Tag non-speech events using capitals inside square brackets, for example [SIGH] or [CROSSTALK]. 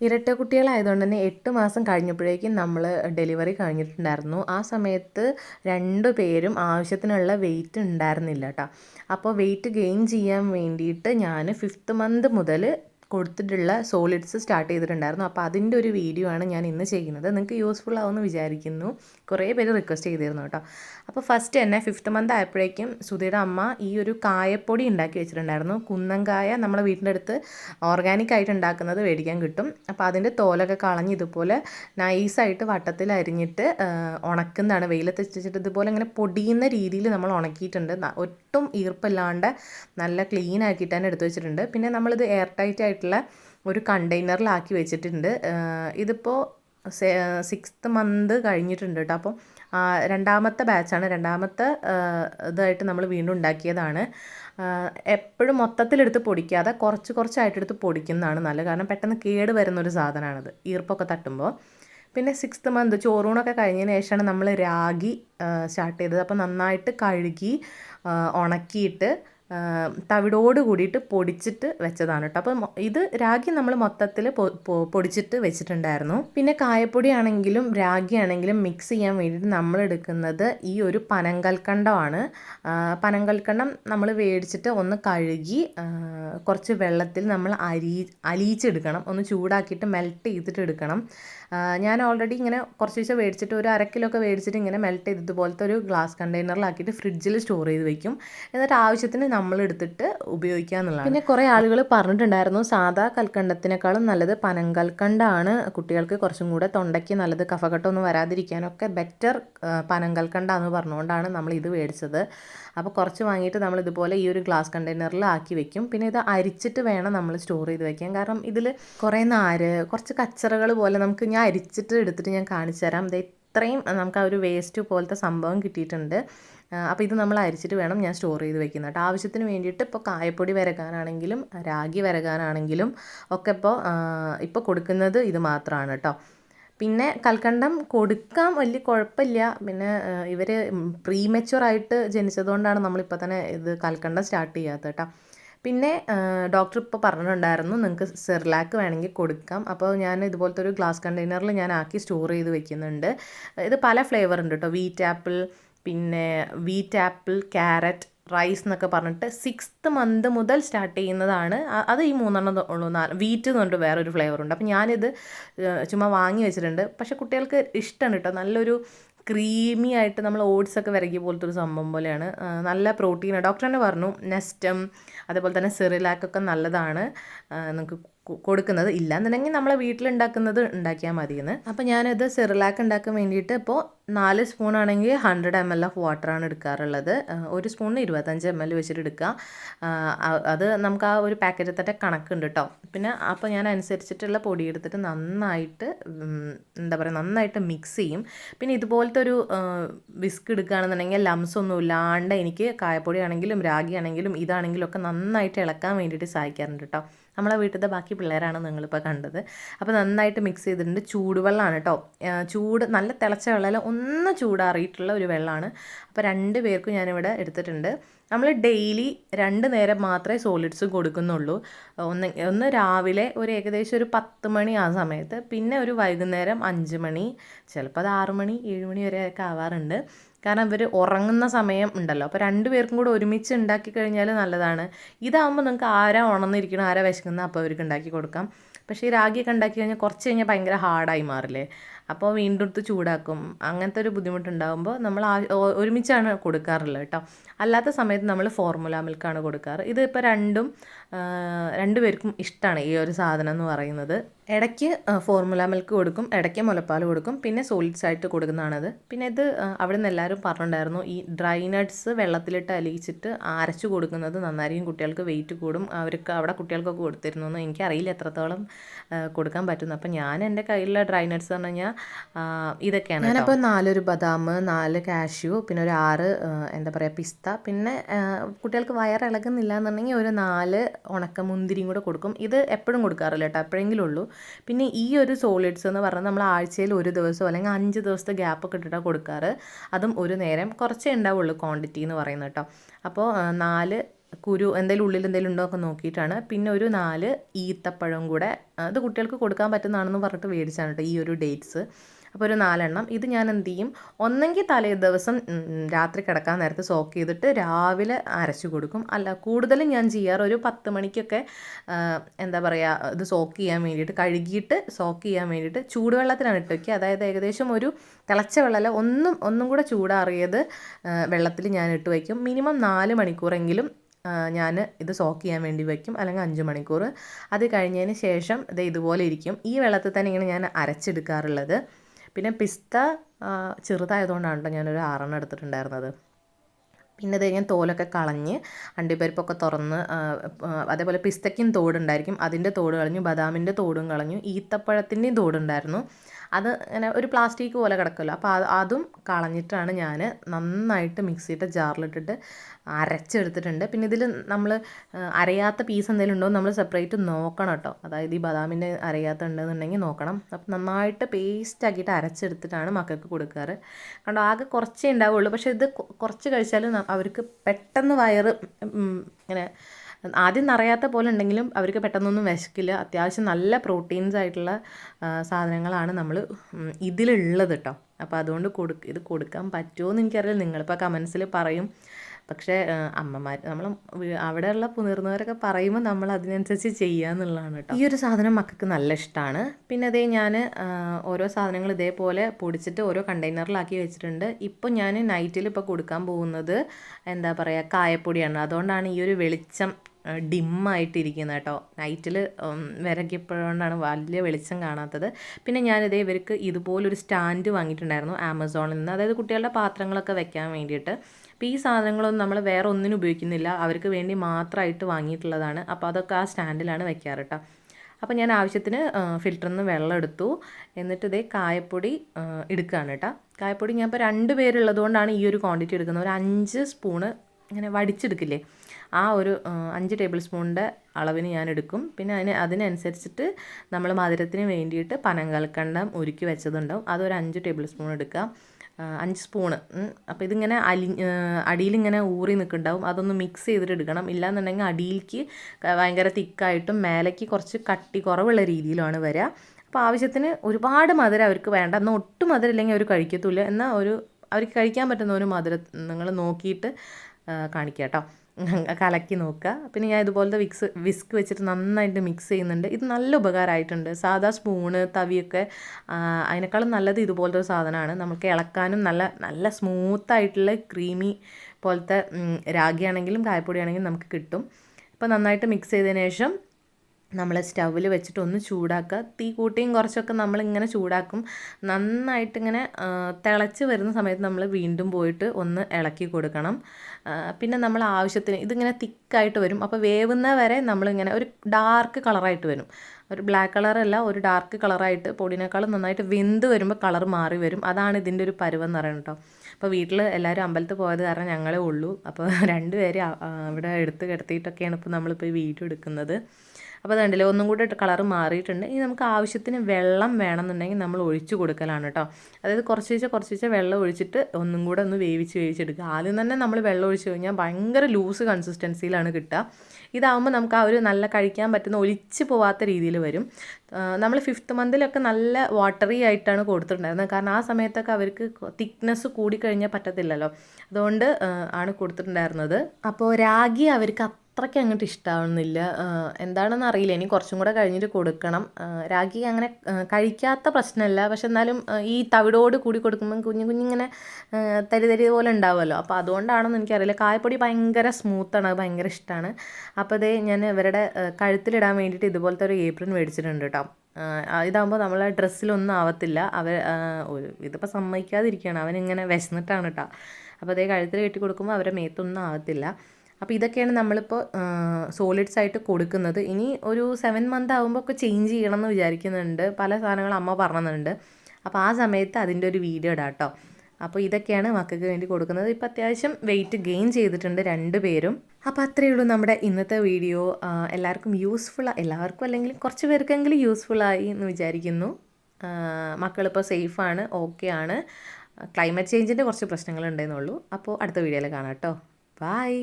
ഇരട്ട കുട്ടികളായതുകൊണ്ട് തന്നെ എട്ട് മാസം കഴിഞ്ഞപ്പോഴേക്കും നമ്മൾ ഡെലിവറി കഴിഞ്ഞിട്ടുണ്ടായിരുന്നു. ആ സമയത്ത് രണ്ടു പേരും ആവശ്യത്തിനുള്ള വെയിറ്റ് ഉണ്ടായിരുന്നില്ല കേട്ടോ അപ്പോൾ വെയിറ്റ് ഗെയിൻ ചെയ്യാൻ വേണ്ടിയിട്ട് ഞാൻ ഫിഫ്ത്ത് മന്ത് മുതൽ കൊടുത്തിട്ടുള്ള സോളിഡ്സ് സ്റ്റാർട്ട് ചെയ്തിട്ടുണ്ടായിരുന്നു. അപ്പോൾ അതിന്റെ ഒരു വീഡിയോ ആണ് ഞാൻ ഇന്ന് ചെയ്യുന്നത്. നിങ്ങൾക്ക് യൂസ്ഫുൾ ആവുമെന്ന് വിചാരിക്കുന്നു. കുറേ പേര് റിക്വസ്റ്റ് ചെയ്തിരുന്നു കേട്ടോ. അപ്പോൾ ഫസ്റ്റ് തന്നെ ഫിഫ്ത്ത് മന്ത് ആയപ്പോഴേക്കും സുധയുടെ അമ്മ ഈ ഒരു കായപ്പൊടി ഉണ്ടാക്കി വെച്ചിട്ടുണ്ടായിരുന്നു. കുന്നങ്കായ നമ്മളെ വീടിന്റെ അടുത്ത് ഓർഗാനിക് ആയിട്ട് ഉണ്ടാക്കുന്നത് മേടിക്കാൻ കിട്ടും. അപ്പോൾ അതിന്റെ തോലൊക്കെ കളഞ്ഞ് ഇതുപോലെ നൈസായിട്ട് വട്ടത്തിൽ അരിഞ്ഞിട്ട് ഉണക്കുന്നതാണ്. വെയിലത്ത് വെച്ചിട്ട് ഇതുപോലെ ഇങ്ങനെ പൊടിയുന്ന രീതിയിൽ നമ്മൾ ഉണക്കിയിട്ടുണ്ട്. ഒട്ടും ഈർപ്പില്ലാണ്ട് നല്ല ക്ലീൻ ആക്കിയിട്ട് തന്നെ എടുത്ത് വെച്ചിട്ടുണ്ട്. പിന്നെ നമ്മളിത് എയർ ടൈറ്റ് ആയിട്ടുള്ള ഒരു കണ്ടെയ്നറിലാക്കി വെച്ചിട്ടുണ്ട്. ഇതിപ്പോൾ സിക്സ്ത് മന്ത് കഴിഞ്ഞിട്ടുണ്ട് കേട്ടോ. അപ്പം രണ്ടാമത്തെ ബാച്ചാണ് രണ്ടാമത്തെ ഇതായിട്ട് നമ്മൾ വീണ്ടും ഉണ്ടാക്കിയതാണ്. എപ്പോഴും മൊത്തത്തിലെടുത്ത് പൊടിക്കാതെ കുറച്ച് കുറച്ചായിട്ടെടുത്ത് പൊടിക്കുന്നതാണ് നല്ലത്. കാരണം പെട്ടെന്ന് കേട് വരുന്നൊരു സാധനമാണിത്. ഈർപ്പൊക്കെ തട്ടുമ്പോൾ. പിന്നെ സിക്സ്ത് മന്ത് ചോറൂണൊക്കെ കഴിഞ്ഞതിന് ശേഷമാണ് നമ്മൾ രാഗി സ്റ്റാർട്ട് ചെയ്തത്. അപ്പോൾ നന്നായിട്ട് കഴുകി ഉണക്കിയിട്ട് തവിടോട് കൂടിയിട്ട് പൊടിച്ചിട്ട് വെച്ചതാണ് കേട്ടോ അപ്പോൾ ഇത് രാഗി നമ്മൾ മൊത്തത്തിൽ പൊടിച്ചിട്ട് വെച്ചിട്ടുണ്ടായിരുന്നു. പിന്നെ കായപ്പൊടി ആണെങ്കിലും രാഗി ആണെങ്കിലും മിക്സ് ചെയ്യാൻ വേണ്ടിയിട്ട് നമ്മൾ എടുക്കുന്നത് ഈ ഒരു പനങ്കൽക്കണ്ടമാണ്. പനങ്കൽക്കണ്ടം നമ്മൾ വേടിച്ചിട്ട് ഒന്ന് കഴുകി കുറച്ച് വെള്ളത്തിൽ നമ്മൾ അരി അലിയിച്ചെടുക്കണം. ഒന്ന് ചൂടാക്കിയിട്ട് മെൽറ്റ് ചെയ്തിട്ട് എടുക്കണം. ഞാൻ ഓൾറെഡി ഇങ്ങനെ കുറച്ച് ദിവസം മേടിച്ചിട്ട് ഒരു അര കിലോ ഒക്കെ മേടിച്ചിട്ട് ഇങ്ങനെ മെൽറ്റ് ചെയ്ത് ഇതുപോലത്തെ ഒരു ഗ്ലാസ് കണ്ടെയ്നറിലാക്കിയിട്ട് ഫ്രിഡ്ജിൽ സ്റ്റോർ ചെയ്ത് വെക്കും. എന്നിട്ട് ആവശ്യത്തിന് നമ്മൾ എടുത്തിട്ട് ഉപയോഗിക്കുക എന്നുള്ളതാണ്. പിന്നെ കുറേ ആളുകൾ പറഞ്ഞിട്ടുണ്ടായിരുന്നു സാധാ കൽക്കണ്ടത്തിനേക്കാളും നല്ലത് പനങ്കൽക്കണ്ടാണ് കുട്ടികൾക്ക് കുറച്ചും കൂടെ തൊണ്ടയ്ക്ക് നല്ലത് കഫകെട്ടൊന്നും വരാതിരിക്കാനൊക്കെ ബെറ്റർ പനങ്കൽക്കണ്ടാന്ന് പറഞ്ഞുകൊണ്ടാണ് നമ്മൾ ഇത് മേടിച്ചത്. അപ്പോൾ കുറച്ച് വാങ്ങിയിട്ട് നമ്മൾ ഇതുപോലെ ഈ ഒരു ഗ്ലാസ് കണ്ടെയ്നറിൽ ആക്കി വെക്കും. പിന്നെ ഇത് അരിച്ചിട്ട് വേണം നമ്മൾ സ്റ്റോർ ചെയ്ത് വെക്കാൻ. കാരണം ഇതിൽ കുറേ നാര് കുറച്ച് കച്ചറകൾ പോലെ നമുക്ക് ഞാൻ അരിച്ചിട്ട് എടുത്തിട്ട് ഞാൻ കാണിച്ചു തരാം. ഇത് ഇത്രയും നമുക്ക് ആ ഒരു വേസ്റ്റ് പോലത്തെ സംഭവം കിട്ടിയിട്ടുണ്ട്. അപ്പോൾ ഇത് നമ്മൾ അരിച്ചിട്ട് വേണം ഞാൻ സ്റ്റോർ ചെയ്ത് വെക്കുന്നത് കേട്ടോ. ആവശ്യത്തിന് വേണ്ടിയിട്ട് ഇപ്പോൾ കായപ്പൊടി വരകാനാണെങ്കിലും രാഗി വരകാനാണെങ്കിലും ഒക്കെ ഇപ്പോൾ ഇപ്പോൾ കൊടുക്കുന്നത് ഇത് മാത്രമാണ് കേട്ടോ. പിന്നെ കൽക്കണ്ടം കൊടുക്കാൻ വലിയ കുഴപ്പമില്ല. പിന്നെ ഇവർ പ്രീമെച്ചുവർ ആയിട്ട് ജനിച്ചതുകൊണ്ടാണ് നമ്മളിപ്പോൾ തന്നെ ഇത് കൽക്കണ്ടം സ്റ്റാർട്ട് ചെയ്യാത്തത് കേട്ടോ. പിന്നെ ഡോക്ടർ ഇപ്പോൾ പറഞ്ഞിട്ടുണ്ടായിരുന്നു നിങ്ങൾക്ക് സെർലാക്ക് വേണമെങ്കിൽ കൊടുക്കാം. അപ്പോൾ ഞാൻ ഇതുപോലത്തെ ഒരു ഗ്ലാസ് കണ്ടെയ്നറിൽ ഞാൻ ആക്കി സ്റ്റോർ ചെയ്ത് വെക്കുന്നുണ്ട്. ഇത് പല ഫ്ലേവർ ഉണ്ട് കേട്ടോ. വീറ്റ് ആപ്പിൾ പിന്നെ വീറ്റ് ആപ്പിൾ ക്യാരറ്റ് റൈസ് എന്നൊക്കെ പറഞ്ഞിട്ട് സിക്സ്ത് മന്ത് മുതൽ സ്റ്റാർട്ട് ചെയ്യുന്നതാണ്. അത് ഈ മൂന്നെണ്ണം ഉള്ളൂ നാല് വീറ്റ് എന്ന് പറഞ്ഞിട്ട് വേറൊരു ഫ്ലേവർ ഉണ്ട്. അപ്പം ഞാനിത് ചുമ്മാ വാങ്ങി വെച്ചിട്ടുണ്ട്. പക്ഷേ കുട്ടികൾക്ക് ഇഷ്ടമാണ് കേട്ടോ. നല്ലൊരു ക്രീമി ആയിട്ട് നമ്മൾ ഓട്സ് ഒക്കെ വിരകിയ പോലത്തെ ഒരു സംഭവം പോലെയാണ്. നല്ല പ്രോട്ടീൻ ഡോക്ടർ തന്നെ പറഞ്ഞു നെസ്റ്റം അതേപോലെ തന്നെ സെറിലാക്കൊക്കെ നല്ലതാണ്. നമുക്ക് കൊടുക്കുന്നത് ഇല്ല എന്നുണ്ടെങ്കിൽ നമ്മളെ വീട്ടിലുണ്ടാക്കുന്നത് ഉണ്ടാക്കിയാൽ മതിയെന്ന്. അപ്പോൾ ഞാനിത് സെറിലാക്ക് ഉണ്ടാക്കാൻ വേണ്ടിയിട്ട് ഇപ്പോൾ നാല് സ്പൂൺ ആണെങ്കിൽ ഹൺഡ്രഡ് എം എൽ ഓഫ് വാട്ടറാണ് എടുക്കാറുള്ളത്. ഒരു സ്പൂണിന് ഇരുപത്തഞ്ച് എം എൽ വെച്ചിട്ട് എടുക്കുക. അത് നമുക്ക് ആ ഒരു പാക്കറ്റിൽ കണക്കുണ്ട് കേട്ടോ പിന്നെ അപ്പോൾ ഞാൻ അനുസരിച്ചിട്ടുള്ള പൊടി എടുത്തിട്ട് നന്നായിട്ട് എന്താ പറയുക നന്നായിട്ട് മിക്സ് ചെയ്യും. പിന്നെ ഇതുപോലത്തെ ഒരു വിസ്ക് എടുക്കുകയാണെന്നുണ്ടെങ്കിൽ ലംസ് ഒന്നും ഇല്ലാണ്ട് എനിക്ക് കായപ്പൊടി ആണെങ്കിലും രാഗി ആണെങ്കിലും ഇതാണെങ്കിലും ഒക്കെ നന്നായിട്ട് ഇളക്കാൻ വേണ്ടിയിട്ട് സഹായിക്കാറുണ്ട് കേട്ടോ നമ്മളെ വീട്ടിലത്തെ ബാക്കി പിള്ളേരാണ് നിങ്ങളിപ്പോൾ കണ്ടത്. അപ്പോൾ നന്നായിട്ട് മിക്സ് ചെയ്തിട്ടുണ്ട്. ചൂടുവെള്ളമാണ് കേട്ടോ ചൂട് നല്ല തിളച്ച വെള്ളമല്ല ഒന്ന് ചൂടാറിയിട്ടുള്ള ഒരു വെള്ളമാണ്. അപ്പോൾ രണ്ട് പേർക്കും ഞാനിവിടെ എടുത്തിട്ടുണ്ട്. നമ്മൾ ഡെയിലി രണ്ട് നേരം മാത്രമേ സോളിഡ്സ് കൊടുക്കുന്നുള്ളൂ. ഒന്ന് ഒന്ന് രാവിലെ ഒരു ഏകദേശം ഒരു പത്ത് മണി ആ സമയത്ത് പിന്നെ ഒരു വൈകുന്നേരം അഞ്ച് മണി ചിലപ്പോൾ അത് ആറ് മണി ഏഴ് മണി വരെയൊക്കെ ആവാറുണ്ട്. കാരണം ഇവർ ഉറങ്ങുന്ന സമയം ഉണ്ടല്ലോ. അപ്പോൾ രണ്ട് പേർക്കും കൂടെ ഒരുമിച്ച് ഉണ്ടാക്കി കഴിഞ്ഞാൽ നല്ലതാണ്. ഇതാകുമ്പോൾ നിങ്ങൾക്ക് ആരാ ഉണർന്നിരിക്കണം ആരാ വിശക്കുന്ന അപ്പോൾ അവർക്ക് ഉണ്ടാക്കി കൊടുക്കാം. പക്ഷേ ഈ റാഗിയൊക്കെ ഉണ്ടാക്കി കഴിഞ്ഞാൽ കുറച്ച് കഴിഞ്ഞാൽ ഭയങ്കര ഹാർഡായി മാറില്ലേ? അപ്പോൾ വീണ്ടും എടുത്ത് ചൂടാക്കും. അങ്ങനത്തെ ഒരു ബുദ്ധിമുട്ടുണ്ടാകുമ്പോൾ നമ്മൾ ഒരുമിച്ചാണ് കൊടുക്കാറുള്ളത് കേട്ടോ. അല്ലാത്ത സമയത്ത് നമ്മൾ ഫോർമുല മിൽക്കാണ് കൊടുക്കാറ്. ഇതിപ്പോൾ രണ്ടും രണ്ടുപേർക്കും ഇഷ്ടമാണ് ഈ ഒരു സാധനം എന്ന് പറയുന്നത്. ഇടയ്ക്ക് ഫോർമുല മിൽക്ക് കൊടുക്കും ഇടയ്ക്ക് മുലപ്പാൽ കൊടുക്കും പിന്നെ സോളിഡ്സ് ആയിട്ട് കൊടുക്കുന്നതാണത്. പിന്നെ ഇത് അവിടെ നിന്ന് എല്ലാവരും പറഞ്ഞിട്ടുണ്ടായിരുന്നു ഈ ഡ്രൈ നട്ട്സ് വെള്ളത്തിലിട്ട് അലിയിച്ചിട്ട് അരച്ചു കൊടുക്കുന്നത് നന്നായിരിക്കും കുട്ടികൾക്ക് വെയിറ്റ് കൂടും. അവർക്ക് അവിടെ കുട്ടികൾക്കൊക്കെ കൊടുത്തിരുന്നു എന്ന് എനിക്കറിയില്ല എത്രത്തോളം കൊടുക്കാൻ പറ്റുന്നു. അപ്പം ഞാൻ എന്റെ കയ്യിലുള്ള ഡ്രൈ നട്ട്സ് പറഞ്ഞു കഴിഞ്ഞാൽ ആ, ഇതൊക്കെയാണ് ഞാനപ്പോൾ നാലൊരു ബദാം നാല് കാഷ്യൂ പിന്നെ ഒരു ആറ് എന്താ പറയുക പിസ്ത പിന്നെ കുട്ടികൾക്ക് വയറിളകുന്നില്ല എന്നുണ്ടെങ്കിൽ ഒരു നാല് ഉണക്കമുന്തിരിയും കൂടെ കൊടുക്കും. ഇത് എപ്പോഴും കൊടുക്കാറില്ല കേട്ടോ എപ്പോഴെങ്കിലും ഉള്ളൂ. പിന്നെ ഈ ഒരു സോളിഡ്സ് എന്ന് പറഞ്ഞാൽ നമ്മൾ ആഴ്ചയിൽ ഒരു ദിവസം അല്ലെങ്കിൽ അഞ്ച് ദിവസത്തെ ഗ്യാപ്പ് ഒക്കെ ഇട്ടിട്ടാണ് കൊടുക്കാറ്. അതും ഒരു നേരം കുറച്ചേ ഉണ്ടാവുള്ളൂ ക്വാണ്ടിറ്റി എന്ന് പറയുന്നത് കേട്ടോ. അപ്പോൾ നാല് കുരു എന്തെങ്കിലും ഉള്ളിൽ എന്തെങ്കിലും ഉണ്ടോ ഒക്കെ നോക്കിയിട്ടാണ്. പിന്നെ ഒരു നാല് ഈത്തപ്പഴം കൂടെ അത് കുട്ടികൾക്ക് കൊടുക്കാൻ പറ്റുന്നതാണെന്ന് പറഞ്ഞിട്ട് മേടിച്ചാണ് കേട്ടോ ഈ ഒരു ഡേറ്റ്സ് അപ്പോൾ ഒരു നാലെണ്ണം. ഇത് ഞാൻ എന്ത് ചെയ്യും? ഒന്നെങ്കിൽ തലേ ദിവസം രാത്രി കിടക്കാൻ നേരത്തെ സോക്ക് ചെയ്തിട്ട് രാവിലെ അരച്ചു കൊടുക്കും. അല്ല കൂടുതലും ഞാൻ ചെയ്യാറ് ഒരു പത്ത് മണിക്കൊക്കെ എന്താ പറയുക ഇത് സോക്ക് ചെയ്യാൻ വേണ്ടിയിട്ട് കഴുകിയിട്ട് സോക്ക് ചെയ്യാൻ വേണ്ടിയിട്ട് ചൂടുവെള്ളത്തിലാണ് ഇട്ട് വയ്ക്കുക അതായത് ഏകദേശം ഒരു തിളച്ച വെള്ളമല്ല ഒന്നും ഒന്നും കൂടെ ചൂടാറിയത് വെള്ളത്തിൽ ഞാൻ ഇട്ട് വയ്ക്കും മിനിമം നാല് മണിക്കൂറെങ്കിലും ഞാൻ ഇത് സോക്ക് ചെയ്യാൻ വേണ്ടി വയ്ക്കും അല്ലെങ്കിൽ അഞ്ച് മണിക്കൂർ അത് കഴിഞ്ഞതിന് ശേഷം ഇത് ഇതുപോലെ ഇരിക്കും. ഈ വെള്ളത്തിൽ തന്നെ ഇങ്ങനെ ഞാൻ അരച്ചെടുക്കാറുള്ളത്. പിന്നെ പിസ്ത ചെറുതായതുകൊണ്ടാണ് കേട്ടോ ഞാനൊരു ആറെണ്ണം എടുത്തിട്ടുണ്ടായിരുന്നത്. പിന്നെ ഇത് ഞാൻ തോലൊക്കെ കളഞ്ഞ് അണ്ടിപ്പരിപ്പൊക്കെ തുറന്ന് അതേപോലെ പിസ്തയ്ക്കും തോടുണ്ടായിരിക്കും. അതിന്റെ തോട് കളഞ്ഞു ബദാമിന്റെ തോടും കളഞ്ഞു ഈത്തപ്പഴത്തിന്റെയും തോടുണ്ടായിരുന്നു. അത് ഇങ്ങനെ ഒരു പ്ലാസ്റ്റിക് പോലെ കിടക്കുമല്ലോ. അപ്പോൾ അതും കളഞ്ഞിട്ടാണ് ഞാൻ നന്നായിട്ട് മിക്സിയുടെ ജാറിലിട്ടിട്ട് അരച്ചെടുത്തിട്ടുണ്ട്. പിന്നെ ഇതിൽ നമ്മൾ അരയാത്ത പീസ് എന്തെങ്കിലും ഉണ്ടോ നമ്മൾ സെപ്പറേറ്റ് നോക്കണം കേട്ടോ. അതായത് ഈ ബദാമിന്റെ അരയാത്ത ഉണ്ടെന്നുണ്ടെങ്കിൽ നോക്കണം. അപ്പം നന്നായിട്ട് പേസ്റ്റ് ആക്കിയിട്ട് അരച്ചെടുത്തിട്ടാണ് മക്കൾക്ക് കൊടുക്കാറ്. കണ്ടോ ആകെ കുറച്ചേ ഉണ്ടാവുള്ളൂ. പക്ഷേ ഇത് കുറച്ച് കഴിച്ചാൽ അവർക്ക് പെട്ടെന്ന് വയറ് ഇങ്ങനെ ആദ്യം നിറയാത്ത പോലെ ഉണ്ടെങ്കിലും അവർക്ക് പെട്ടെന്നൊന്നും വിശക്കില്ല. അത്യാവശ്യം നല്ല പ്രോട്ടീൻസ് ആയിട്ടുള്ള സാധനങ്ങളാണ് നമ്മൾ ഇതിലുള്ളത് കേട്ടോ അപ്പോൾ അതുകൊണ്ട് കൊടു ഇത് കൊടുക്കാൻ പറ്റുമോ എന്ന് എനിക്കറിയില്ല. നിങ്ങളിപ്പോൾ കമൻസിൽ പറയും. പക്ഷേ അമ്മമാർ നമ്മൾ അവിടെയുള്ള മുതിർന്നവരൊക്കെ പറയുമ്പോൾ നമ്മൾ അതിനനുസരിച്ച് ചെയ്യുക എന്നുള്ളതാണ് കേട്ടോ ഈ ഒരു സാധനം മക്കൾക്ക് നല്ല ഇഷ്ടമാണ് പിന്നെ അതേ ഞാൻ ഓരോ സാധനങ്ങൾ ഇതേപോലെ പൊടിച്ചിട്ട് ഓരോ കണ്ടെയ്നറിലാക്കി വെച്ചിട്ടുണ്ട്. ഇപ്പോൾ ഞാൻ നൈറ്റിൽ ഇപ്പോൾ കൊടുക്കാൻ പോകുന്നത് എന്താ പറയുക കായപ്പൊടിയാണ്. അതുകൊണ്ടാണ് ഈ ഒരു വെളിച്ചം ഡിമ്മായിട്ടിരിക്കുന്നത് കേട്ടോ. നൈറ്റിൽ വിറകിയപ്പോഴാണ് വലിയ വെളിച്ചം കാണാത്തത്. പിന്നെ ഞാനിതേ ഇവർക്ക് ഇതുപോലൊരു സ്റ്റാൻഡ് വാങ്ങിയിട്ടുണ്ടായിരുന്നു ആമസോണിൽ നിന്ന്. അതായത് കുട്ടികളുടെ പാത്രങ്ങളൊക്കെ വെക്കാൻ വേണ്ടിയിട്ട്. അപ്പോൾ ഈ സാധനങ്ങളൊന്നും നമ്മൾ വേറെ ഒന്നിനും ഉപയോഗിക്കുന്നില്ല. അവർക്ക് വേണ്ടി മാത്രമായിട്ട് വാങ്ങിയിട്ടുള്ളതാണ്. അപ്പോൾ അതൊക്കെ ആ സ്റ്റാൻഡിലാണ് വെക്കാറ് കേട്ടോ അപ്പോൾ ഞാൻ ആവശ്യത്തിന് ഫിൽറ്ററിൽ നിന്ന് വെള്ളം എടുത്തു. എന്നിട്ട് ഇതേ കായപ്പൊടി എടുക്കുകയാണ് കേട്ടോ കായപ്പൊടി ഞാൻ ഇപ്പോൾ രണ്ട് പേരുള്ളത് കൊണ്ടാണ് ഈ ഒരു ക്വാണ്ടിറ്റി എടുക്കുന്നത്. ഒരു അഞ്ച് സ്പൂണ് ഇങ്ങനെ വടിച്ചെടുക്കില്ലേ? ആ ഒരു അഞ്ച് ടേബിൾ സ്പൂണിന്റെ അളവിന് ഞാൻ എടുക്കും പിന്നെ അതിന് അതിനനുസരിച്ചിട്ട് നമ്മൾ മധുരത്തിന് വേണ്ടിയിട്ട് പനങ്കൽക്കണ്ടം ഉരുക്കി വെച്ചതുണ്ടാവും. അതൊരു അഞ്ച് ടേബിൾ സ്പൂൺ എടുക്കുക അഞ്ച് സ്പൂണ്. അപ്പോൾ ഇതിങ്ങനെ അലി അടിയിലിങ്ങനെ ഊറി നിൽക്കുന്നുണ്ടാവും. അതൊന്ന് മിക്സ് ചെയ്തിട്ട് എടുക്കണം ഇല്ലാന്നുണ്ടെങ്കിൽ അടിയിലേക്ക് ഭയങ്കര തിക്കായിട്ടും മേലേക്ക് കുറച്ച് കട്ടി കുറവുള്ള രീതിയിലാണ് വരിക. അപ്പോൾ ആവശ്യത്തിന് ഒരുപാട് മധുരം അവർക്ക് വേണ്ട. എന്നാൽ ഒട്ടും മധുരം ഇല്ലെങ്കിൽ അവർ കഴിക്കത്തില്ല. എന്നാൽ ഒരു അവർക്ക് കഴിക്കാൻ പറ്റുന്ന ഒരു മധുരം നിങ്ങൾ നോക്കിയിട്ട് കാണിക്കുക കേട്ടോ കലക്കി നോക്കുക. പിന്നെ ഞാൻ ഇതുപോലത്തെ വിക്സ് വിസ്ക് വെച്ചിട്ട് നന്നായിട്ട് മിക്സ് ചെയ്യുന്നുണ്ട്. ഇത് നല്ല ഉപകാരമായിട്ടുണ്ട്. സാധാ സ്പൂണ് തവിയൊക്കെ അതിനേക്കാളും നല്ലത് ഇതുപോലത്തെ ഒരു സാധനമാണ്. നമുക്ക് ഇളക്കാനും നല്ല നല്ല സ്മൂത്തായിട്ടുള്ള ക്രീമി പോലത്തെ രാഗിയാണെങ്കിലും കായപ്പൊടിയാണെങ്കിലും നമുക്ക് കിട്ടും. അപ്പോൾ നന്നായിട്ട് മിക്സ് ചെയ്തതിന് ശേഷം നമ്മൾ സ്റ്റൗവിൽ വെച്ചിട്ട് ഒന്ന് ചൂടാക്കുക തീ കൂട്ടിയും കുറച്ചൊക്കെ നമ്മളിങ്ങനെ ചൂടാക്കും. നന്നായിട്ടിങ്ങനെ തിളച്ച് വരുന്ന സമയത്ത് നമ്മൾ വീണ്ടും പോയിട്ട് ഒന്ന് ഇളക്കി കൊടുക്കണം. പിന്നെ നമ്മൾ ആവശ്യത്തിന് ഇതിങ്ങനെ തിക്കായിട്ട് വരും. അപ്പോൾ വേവുന്ന വരെ നമ്മളിങ്ങനെ ഒരു ഡാർക്ക് കളറായിട്ട് വരും. ഒരു ബ്ലാക്ക് കളറല്ല ഒരു ഡാർക്ക് കളറായിട്ട് പൊടിനേക്കാളും നന്നായിട്ട് വെന്ത് വരുമ്പോൾ കളർ മാറി വരും. അതാണ് ഇതിന്റെ ഒരു പരുവം എന്ന് പറയുന്നത് കേട്ടോ. അപ്പോൾ വീട്ടിൽ എല്ലാവരും അമ്പലത്തിൽ പോയത് കാരണം ഞങ്ങളേ ഉള്ളൂ. അപ്പോൾ [LAUGHS] രണ്ടുപേരെ അവിടെ എടുത്ത് കിടത്തിയിട്ടൊക്കെയാണ് ഇപ്പോൾ നമ്മളിപ്പോൾ ഈ വീഡിയോ എടുക്കുന്നത്. അപ്പോൾ കണ്ടില്ലേ ഒന്നും കൂടെ കളർ മാറിയിട്ടുണ്ട്. ഇനി നമുക്ക് ആവശ്യത്തിന് വെള്ളം വേണമെന്നുണ്ടെങ്കിൽ നമ്മൾ ഒഴിച്ചു കൊടുക്കലാണ് കേട്ടോ. അതായത് കുറച്ച് കുറച്ച് വെള്ളം ഒഴിച്ചിട്ട് ഒന്നും കൂടെ ഒന്ന് വേവിച്ച് വേവിച്ചെടുക്കുക. ആദ്യം തന്നെ നമ്മൾ വെള്ളം ഒഴിച്ച് കഴിഞ്ഞാൽ ഭയങ്കര ലൂസ് കൺസിസ്റ്റൻസിയിലാണ് കിട്ടുക. ഇതാവുമ്പോൾ നമുക്ക് ആ ഒരു നല്ല കഴിക്കാൻ പറ്റുന്ന ഒലിച്ച് പോവാത്ത രീതിയിൽ വരും. നമ്മൾ ഫിഫ്ത്ത് മന്തിലൊക്കെ നല്ല വാട്ടറി ആയിട്ടാണ് കൊടുത്തിട്ടുണ്ടായിരുന്നത്. കാരണം ആ സമയത്തൊക്കെ അവർക്ക് തിക്നെസ് കൂടിക്കഴിഞ്ഞാൽ പറ്റത്തില്ലല്ലോ. അതുകൊണ്ട് ആണ് കൊടുത്തിട്ടുണ്ടായിരുന്നത്. അപ്പോൾ രാഗി അവർക്ക് അത്രയ്ക്ക് അങ്ങോട്ട് ഇഷ്ടമാവുന്നില്ല എന്താണെന്ന് അറിയില്ല. ഇനി കുറച്ചും കൂടെ കഴിഞ്ഞിട്ട് കൊടുക്കണം. രാഗി അങ്ങനെ കഴിക്കാത്ത പ്രശ്നമല്ല പക്ഷെ എന്നാലും ഈ തവിടോട് കൂടി കൊടുക്കുമ്പോൾ കുഞ്ഞു കുഞ്ഞിങ്ങനെ തരി തരി പോലെ ഉണ്ടാവുമല്ലോ. അപ്പോൾ അതുകൊണ്ടാണെന്ന് എനിക്കറിയില്ല. കായപ്പൊടി ഭയങ്കര സ്മൂത്താണ് ഭയങ്കര ഇഷ്ടമാണ് അപ്പോൾ ഇതേ ഞാൻ ഇവരുടെ കഴുത്തിലിടാൻ വേണ്ടിയിട്ട് ഇതുപോലത്തെ ഒരു ഏപ്രിൻ മേടിച്ചിട്ടുണ്ട് കേട്ടോ ഇതാകുമ്പോൾ നമ്മളെ ഡ്രസ്സിലൊന്നും ആവത്തില്ല. അവർ ഇതിപ്പോൾ സമ്മതിക്കാതിരിക്കുകയാണ്. അവനിങ്ങനെ വിശന്നിട്ടാണ് കേട്ടോ അപ്പോൾ അതേ കഴുത്തിൽ കെട്ടി കൊടുക്കുമ്പോൾ അവരെ മേത്തൊന്നും ആവത്തില്ല. അപ്പോൾ ഇതൊക്കെയാണ് നമ്മളിപ്പോൾ സോളിഡ്സ് ആയിട്ട് കൊടുക്കുന്നത്. ഇനി ഒരു സെവൻ മന്ത് ആകുമ്പോൾ ഒക്കെ ചേഞ്ച് ചെയ്യണം എന്ന് വിചാരിക്കുന്നുണ്ട്. പല സാധനങ്ങളും അമ്മ പറഞ്ഞിട്ടുണ്ട്. അപ്പോൾ ആ സമയത്ത് അതിന്റെ ഒരു വീഡിയോ ഇടാം കേട്ടോ അപ്പോൾ ഇതൊക്കെയാണ് മക്കൾക്ക് വേണ്ടി കൊടുക്കുന്നത്. ഇപ്പോൾ അത്യാവശ്യം വെയിറ്റ് ഗെയിൻ ചെയ്തിട്ടുണ്ട് രണ്ട് പേരും. അപ്പോൾ അത്രയേ ഉള്ളൂ നമ്മുടെ ഇന്നത്തെ വീഡിയോ എല്ലാവർക്കും യൂസ്ഫുൾ എല്ലാവർക്കും അല്ലെങ്കിൽ കുറച്ച് പേർക്കെങ്കിലും യൂസ്ഫുൾ ആയി എന്ന് വിചാരിക്കുന്നു. മക്കളിപ്പോൾ സേഫാണ് ഓക്കെ ആണ് ക്ലൈമറ്റ് ചേഞ്ചിന്റെ കുറച്ച് പ്രശ്നങ്ങൾ ഉണ്ടെന്നുള്ളൂ അപ്പോൾ അടുത്ത വീഡിയോയിൽ കാണാം കേട്ടോ ബായ്